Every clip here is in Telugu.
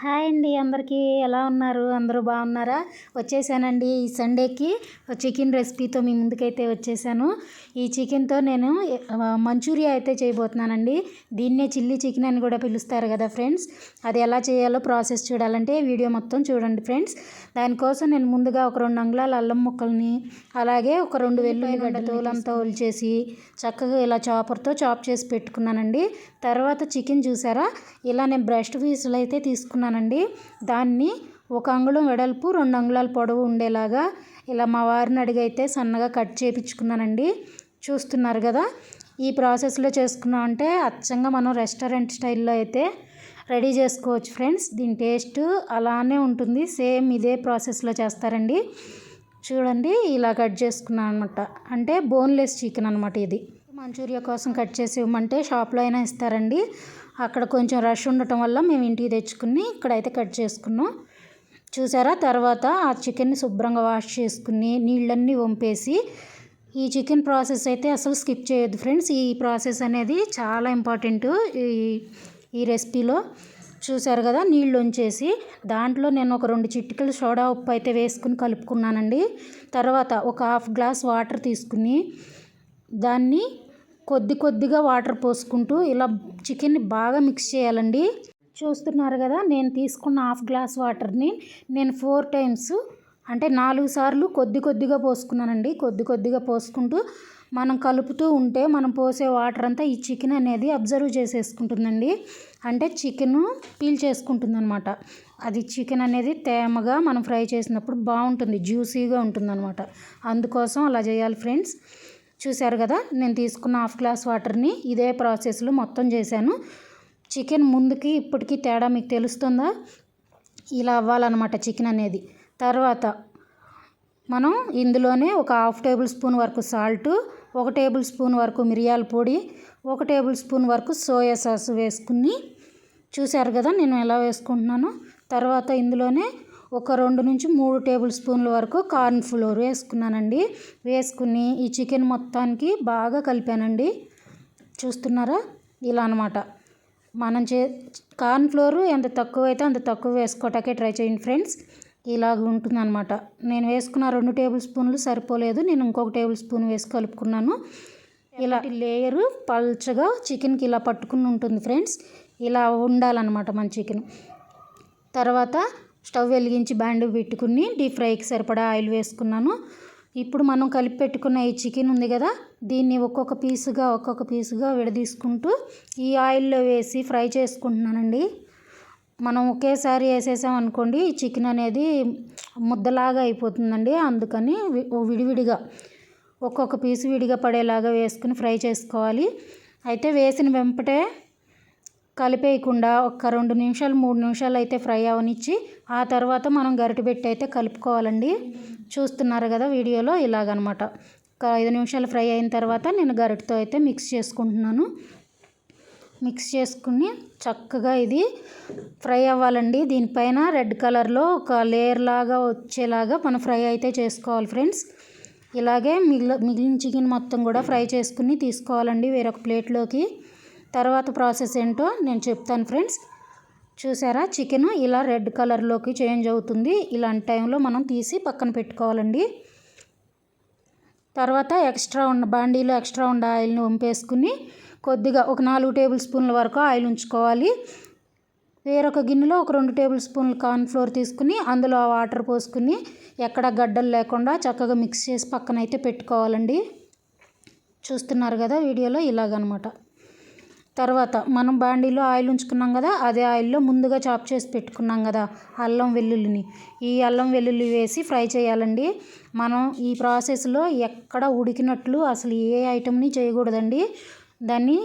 హాయ్ అండి అందరికీ. ఎలా ఉన్నారు? అందరూ బాగున్నారా? వచ్చేసానండి ఈ సండేకి చికెన్ రెసిపీతో మీ ముందుకైతే వచ్చేసాను. ఈ చికెన్తో నేను మంచూరియా అయితే చేయబోతున్నానండి. దీన్నే చిల్లీ చికెన్ అని కూడా పిలుస్తారు కదా ఫ్రెండ్స్. అది ఎలా చేయాలో ప్రాసెస్ చూడాలంటే వీడియో మొత్తం చూడండి ఫ్రెండ్స్. దానికోసం నేను ముందుగా ఒక రెండు అంగుళాల అల్లం ముక్కల్ని అలాగే ఒక రెండు వెల్లుల్లిగడ్డ తోలంతా ఒలిచేసి చక్కగా ఇలా చాపర్తో చాప్ చేసి పెట్టుకున్నానండి. తర్వాత చికెన్ చూసారా? ఇలా నేను బ్రెస్ట్ పీసులు అయితే తీసుకున్నాను. తీసుకున్నానండి దాన్ని ఒక అంగుళం వెడల్పు రెండు అంగుళాల పొడవు ఉండేలాగా ఇలా మా వారిని అడిగైతే సన్నగా కట్ చేయించుకున్నానండి చూస్తున్నారు కదా ఈ ప్రాసెస్లో చేసుకున్నాం అంటే అచ్చంగా మనం రెస్టారెంట్ స్టైల్లో అయితే రెడీ చేసుకోవచ్చు ఫ్రెండ్స్. దీని టేస్ట్ అలానే ఉంటుంది సేమ్ ఇదే ప్రాసెస్లో చేస్తారండి. చూడండి ఇలా కట్ చేసుకున్నాను అనమాట అంటే బోన్లెస్ చికెన్ అనమాట ఇది. మంచూరియా కోసం కట్ చేసి ఇవ్వమంటే షాప్లో అయినా ఇస్తారండి. అక్కడ కొంచెం రష్ ఉండటం వల్ల మేము ఇంటికి తెచ్చుకుని ఇక్కడైతే కట్ చేసుకున్నాం. చూసారా? తర్వాత ఆ చికెన్ని శుభ్రంగా వాష్ చేసుకుని నీళ్ళన్నీ వంపేసి ఈ చికెన్ ప్రాసెస్ అయితే అసలు స్కిప్ చేయొద్దు ఫ్రెండ్స్. ఈ ప్రాసెస్ అనేది చాలా ఇంపార్టెంట్ ఈ ఈ రెసిపీలో. చూసారు కదా? నీళ్ళు ఉంచేసి దాంట్లో నేను ఒక రెండు చిటికలు సోడా ఉప్పు అయితే వేసుకుని కలుపుకున్నానండి. తర్వాత ఒక హాఫ్ గ్లాస్ వాటర్ తీసుకుని దాన్ని కొద్ది కొద్దిగా వాటర్ పోసుకుంటూ ఇలా చికెన్ని బాగా మిక్స్ చేయాలండి. చూస్తున్నారు కదా నేను తీసుకున్న హాఫ్ గ్లాస్ వాటర్ని నేను ఫోర్ టైమ్స్ అంటే నాలుగు సార్లు కొద్ది కొద్దిగా పోసుకున్నానండి. కొద్ది కొద్దిగా పోసుకుంటూ మనం కలుపుతూ ఉంటే మనం పోసే వాటర్ అంతా ఈ చికెన్ అనేది అబ్జర్వ్ చేసేసుకుంటుందండి. అంటే చికెన్ పీల్ చేసుకుంటుంది అనమాట అది చికెన్ అనేది తేమగా మనం ఫ్రై చేసినప్పుడు బాగుంటుంది జ్యూసీగా ఉంటుంది అనమాట అందుకోసం అలా చేయాలి ఫ్రెండ్స్. చూశారు కదా నేను తీసుకున్న హాఫ్ గ్లాస్ వాటర్ని ఇదే ప్రాసెస్లో మొత్తం చేశాను. చికెన్ ముందుకి ఇప్పటికీ తేడా మీకు తెలుస్తుందా? ఇలా అవ్వాలన్నమాట చికెన్ అనేది. తర్వాత మనం ఇందులోనే ఒక హాఫ్ టేబుల్ స్పూన్ వరకు సాల్ట్ ఒక టేబుల్ స్పూన్ వరకు మిరియాల పొడి ఒక టేబుల్ స్పూన్ వరకు సోయా సాస్ వేసుకుని చూశారు కదా నేను ఎలా వేసుకుంటున్నాను. తర్వాత ఇందులోనే ఒక రెండు నుంచి మూడు టేబుల్ స్పూన్ల వరకు కార్న్ ఫ్లోర్ వేసుకున్నానండి. వేసుకుని ఈ చికెన్ మొత్తానికి బాగా కలిపానండి. చూస్తున్నారా? ఇలా అనమాట మనం చే కార్న్ ఫ్లోర్ ఎంత తక్కువ అయితే అంత తక్కువ వేసుకోవటాకే ట్రై చేయండి ఫ్రెండ్స్. ఇలాగ ఉంటుంది అనమాట నేను వేసుకున్న రెండు టేబుల్ స్పూన్లు సరిపోలేదు. నేను ఇంకొక టేబుల్ స్పూన్ వేసి కలుపుకున్నాను. ఇలా లేయరు పల్చగా చికెన్కి ఇలా పట్టుకుని ఉంటుంది ఫ్రెండ్స్. ఇలా ఉండాలన్నమాట మన చికెన్. తర్వాత స్టవ్ వెలిగించి బ్యాండ్ పెట్టుకుని డీప్ ఫ్రైకి సరిపడా ఆయిల్ వేసుకున్నాను. ఇప్పుడు మనం కలిపి పెట్టుకున్న ఈ చికెన్ ఉంది కదా దీన్ని ఒక్కొక్క పీసుగా ఒక్కొక్క పీసుగా విడదీసుకుంటూ ఈ ఆయిల్లో వేసి ఫ్రై చేసుకుంటున్నానండి. మనం ఒకేసారి వేసేసాం అనుకోండి ఈ చికెన్ అనేది ముద్దలాగా అయిపోతుందండి. అందుకని విడివిడిగా ఒక్కొక్క పీసు విడిగా పడేలాగా వేసుకుని ఫ్రై చేసుకోవాలి. అయితే వేసిన వెంపటే కలిపేయకుండా ఒక రెండు నిమిషాలు మూడు నిమిషాలు అయితే ఫ్రై అవనిచ్చి ఆ తర్వాత మనం గరిటె పెట్టి అయితే కలుపుకోవాలండి. చూస్తున్నారు కదా వీడియోలో ఇలాగనమాట. ఒక ఐదు నిమిషాలు ఫ్రై అయిన తర్వాత నేను గరిటతో అయితే మిక్స్ చేసుకుంటున్నాను. మిక్స్ చేసుకుని చక్కగా ఇది ఫ్రై అవ్వాలండి. దీనిపైన రెడ్ కలర్లో ఒక లేయర్ లాగా వచ్చేలాగా మనం ఫ్రై అయితే చేసుకోవాలి ఫ్రెండ్స్. ఇలాగే మిగిలిన మిగిలిన చికెన్ మొత్తం కూడా ఫ్రై చేసుకుని తీసుకోవాలండి వేరొక ప్లేట్లోకి. తర్వాత ప్రాసెస్ ఏంటో నేను చెప్తాను ఫ్రెండ్స్. చూసారా? చికెన్ ఇలా రెడ్ కలర్లోకి చేంజ్ అవుతుంది. ఇలాంటి టైంలో మనం తీసి పక్కన పెట్టుకోవాలండి. తర్వాత ఎక్స్ట్రా ఉన్న బాండీలో ఎక్స్ట్రా ఉన్న ఆయిల్ని వంపేసుకుని కొద్దిగా ఒక నాలుగు టేబుల్ స్పూన్ల వరకు ఆయిల్ ఉంచుకోవాలి. వేరొక గిన్నెలో ఒక రెండు టేబుల్ స్పూన్లు కార్న్ ఫ్లోర్ తీసుకుని అందులో వాటర్ పోసుకుని ఎక్కడ గడ్డలు లేకుండా చక్కగా మిక్స్ చేసి పక్కన అయితే పెట్టుకోవాలండి. చూస్తున్నారు కదా వీడియోలో ఇలాగనమాట. తర్వాత మనం బాండీలో ఆయిల్ ఉంచుకున్నాం కదా అదే ఆయిల్లో ముందుగా చాప్ చేసి పెట్టుకున్నాం కదా అల్లం వెల్లుల్లిని. ఈ అల్లం వెల్లుల్లి వేసి ఫ్రై చేయాలండి. మనం ఈ ప్రాసెస్లో ఎక్కడ ఉడికినట్లు అసలు ఏ ఐటమ్ని చేయకూడదండి. దాన్ని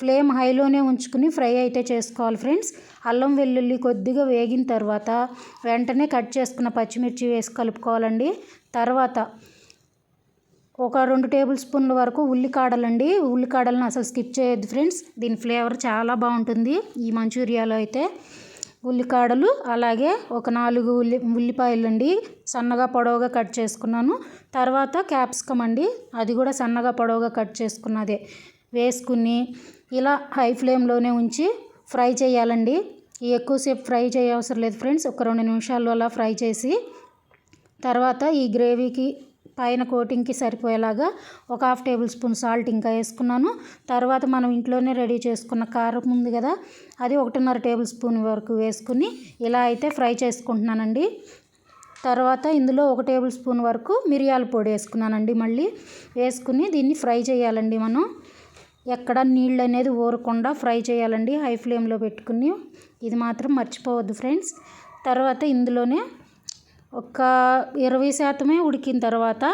ఫ్లేమ్ హైలోనే ఉంచుకుని ఫ్రై అయితే చేసుకోవాలి ఫ్రెండ్స్. అల్లం వెల్లుల్లి కొద్దిగా వేగిన తర్వాత వెంటనే కట్ చేసుకున్న పచ్చిమిర్చి వేసి కలుపుకోవాలండి. తర్వాత ఒక రెండు టేబుల్ స్పూన్ల వరకు ఉల్లికాడలండి. ఉల్లికాడలను అసలు స్కిప్ చేయొద్దు ఫ్రెండ్స్. దీని ఫ్లేవర్ చాలా బాగుంటుంది ఈ మంచూరియాలో అయితే. ఉల్లికాడలు అలాగే ఒక నాలుగు ఉల్లి ఉల్లిపాయలు అండి సన్నగా పొడవుగా కట్ చేసుకున్నాను. తర్వాత క్యాప్సికమ్ అండి. అది కూడా సన్నగా పొడవుగా కట్ చేసుకున్నదే వేసుకుని ఇలా హై ఫ్లేమ్లోనే ఉంచి ఫ్రై చేయాలండి. ఎక్కువసేపు ఫ్రై చేయవసరం లేదు ఫ్రెండ్స్. ఒక రెండు నిమిషాలు అలా ఫ్రై చేసి తర్వాత ఈ గ్రేవీకి పైన కోటింగ్కి సరిపోయేలాగా ఒక హాఫ్ టేబుల్ స్పూన్ సాల్ట్ ఇంకా వేసుకున్నాను. తర్వాత మనం ఇంట్లోనే రెడీ చేసుకున్న కారం ఉంది కదా అది ఒకటిన్నర టేబుల్ స్పూన్ వరకు వేసుకుని ఇలా అయితే ఫ్రై చేసుకుంటున్నానండి. తర్వాత ఇందులో ఒక టేబుల్ స్పూన్ వరకు మిరియాల పొడి వేసుకున్నానండి మళ్ళీ. వేసుకుని దీన్ని ఫ్రై చేయాలండి మనం. ఎక్కడ నీళ్ళు అనేది ఊరకుండా ఫ్రై చేయాలండి హై ఫ్లేమ్లో పెట్టుకుని. ఇది మాత్రం మర్చిపోవద్దు ఫ్రెండ్స్. తర్వాత ఇందులోనే ఒక ఇరవై శాతమే ఉడికిన తర్వాత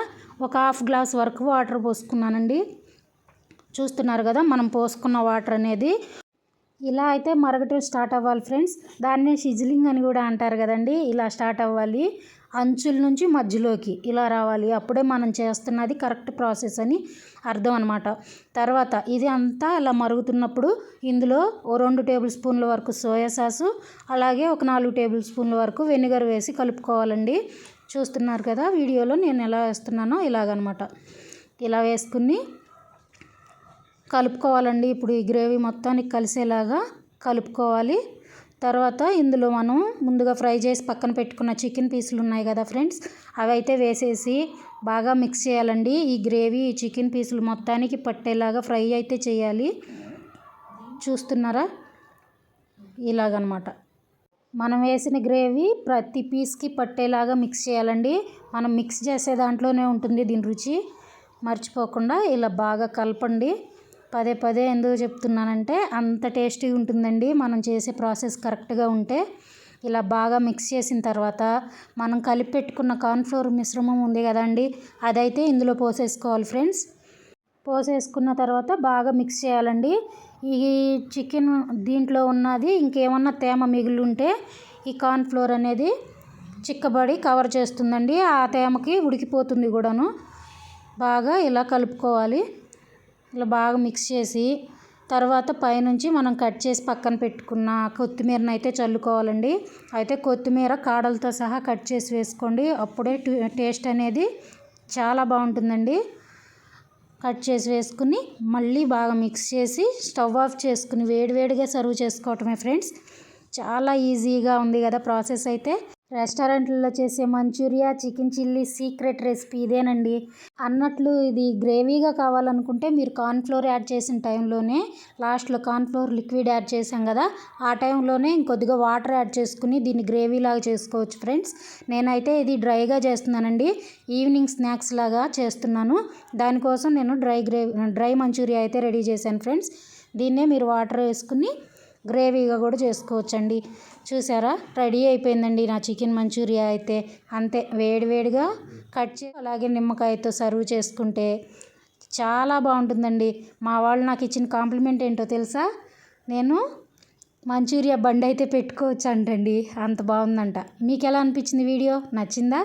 ఒక హాఫ్ గ్లాస్ వరకు వాటర్ పోసుకున్నానండి. చూస్తున్నారు కదా మనం పోసుకున్న వాటర్ అనేది ఇలా అయితే మరగటం స్టార్ట్ అవ్వాలి ఫ్రెండ్స్. దాన్నే షిజిలింగ్ అని కూడా అంటారు కదండి. ఇలా స్టార్ట్ అవ్వాలి. అంచుల నుంచి మధ్యలోకి ఇలా రావాలి. అప్పుడే మనం చేస్తున్నది కరెక్ట్ ప్రాసెస్ అని అర్థం అనమాట తర్వాత ఇది అంతా అలా మరుగుతున్నప్పుడు ఇందులో ఓ రెండు టేబుల్ స్పూన్ల వరకు సోయా సాసు అలాగే ఒక నాలుగు టేబుల్ స్పూన్ల వరకు వెనిగర్ వేసి కలుపుకోవాలండి. చూస్తున్నారు కదా వీడియోలో నేను ఎలా వేస్తున్నానో ఇలాగనమాట. ఇలా వేసుకుని కలుపుకోవాలండి. ఇప్పుడు ఈ గ్రేవీ మొత్తానికి కలిసేలాగా కలుపుకోవాలి. తర్వాత ఇందులో మనం ముందుగా ఫ్రై చేసి పక్కన పెట్టుకున్న చికెన్ పీసులు ఉన్నాయి కదా ఫ్రెండ్స్ అవి అయితే వేసేసి బాగా మిక్స్ చేయాలండి. ఈ గ్రేవీ ఈ చికెన్ పీసులు మొత్తానికి పట్టేలాగా ఫ్రై అయితే చేయాలి. చూస్తున్నారా? ఇలాగనమాట. మనం వేసిన గ్రేవీ ప్రతి పీస్కి పట్టేలాగా మిక్స్ చేయాలండి. మనం మిక్స్ చేసే దాంట్లోనే ఉంటుంది దీని రుచి. మర్చిపోకుండా ఇలా బాగా కలపండి. పదే పదే ఎందుకు చెప్తున్నానంటే అంత టేస్టీగా ఉంటుందండి. మనం చేసే ప్రాసెస్ కరెక్ట్గా ఉంటే ఇలా బాగా మిక్స్ చేసిన తర్వాత మనం కలిపి పెట్టుకున్న కార్న్ఫ్లోర్ మిశ్రమం ఉంది కదండి అదైతే ఇందులో పోసేసుకోవాలి ఫ్రెండ్స్. పోసేసుకున్న తర్వాత బాగా మిక్స్ చేయాలండి. ఈ చికెన్ దీంట్లో ఉన్నది ఇంకేమన్నా తేమ మిగిలి ఉంటే ఈ కార్న్ఫ్లోర్ అనేది చిక్కబడి కవర్ చేస్తుందండి. ఆ తేమకి ఉడికిపోతుంది కూడాను. బాగా ఇలా కలుపుకోవాలి. ఇలా బాగా మిక్స్ చేసి తర్వాత పైనుంచి మనం కట్ చేసి పక్కన పెట్టుకున్న కొత్తిమీరని అయితే చల్లుకోవాలండి. అయితే కొత్తిమీర కాడలతో సహా కట్ చేసి వేసుకోండి. అప్పుడే టేస్ట్ అనేది చాలా బాగుంటుందండి. కట్ చేసి వేసుకుని మళ్ళీ బాగా మిక్స్ చేసి స్టవ్ ఆఫ్ చేసుకుని వేడివేడిగా సర్వ్ చేసుకోవటమే ఫ్రెండ్స్ చాలా ఈజీగా ఉంది కదా ప్రాసెస్ అయితే. రెస్టారెంట్లలో చేసే Manchurian chicken chilli secret recipe ఇదేనండి. అన్నట్లు ఇది గ్రేవీగా కావాలనుకుంటే మీరు కార్న్ఫ్లోర్ యాడ్ చేసిన టైంలోనే లాస్ట్లో కార్న్ఫ్లోర్ లిక్విడ్ యాడ్ చేసాం కదా ఆ టైంలోనే ఇంకొద్దిగా వాటర్ యాడ్ చేసుకుని దీన్ని గ్రేవీ లాగా చేసుకోవచ్చు ఫ్రెండ్స్. నేనైతే ఇది డ్రైగా చేస్తున్నానండి. ఈవినింగ్ స్నాక్స్ లాగా చేస్తున్నాను. దానికోసం నేను డ్రై గ్రేవీ డ్రై మంచూరియా అయితే రెడీ చేశాను ఫ్రెండ్స్. దీన్నే మీరు వాటర్ వేసుకుని గ్రేవీగా కూడా చేసుకోవచ్చండి. చూసారా? రెడీ అయిపోయిందండి నా చికెన్ మంచూరియా అయితే. అంతే వేడివేడిగా కట్ చేసి అలాగే నిమ్మకాయతో సర్వ్ చేసుకుంటే చాలా బాగుంటుందండి. మా వాళ్ళు నాకు ఇచ్చిన కాంప్లిమెంట్ ఏంటో తెలుసా? నేను మంచూరియా బండి అయితే పెట్టుకోవచ్చు అంటండి అంత బాగుందంట. మీకు ఎలా అనిపించింది వీడియో? నచ్చిందా?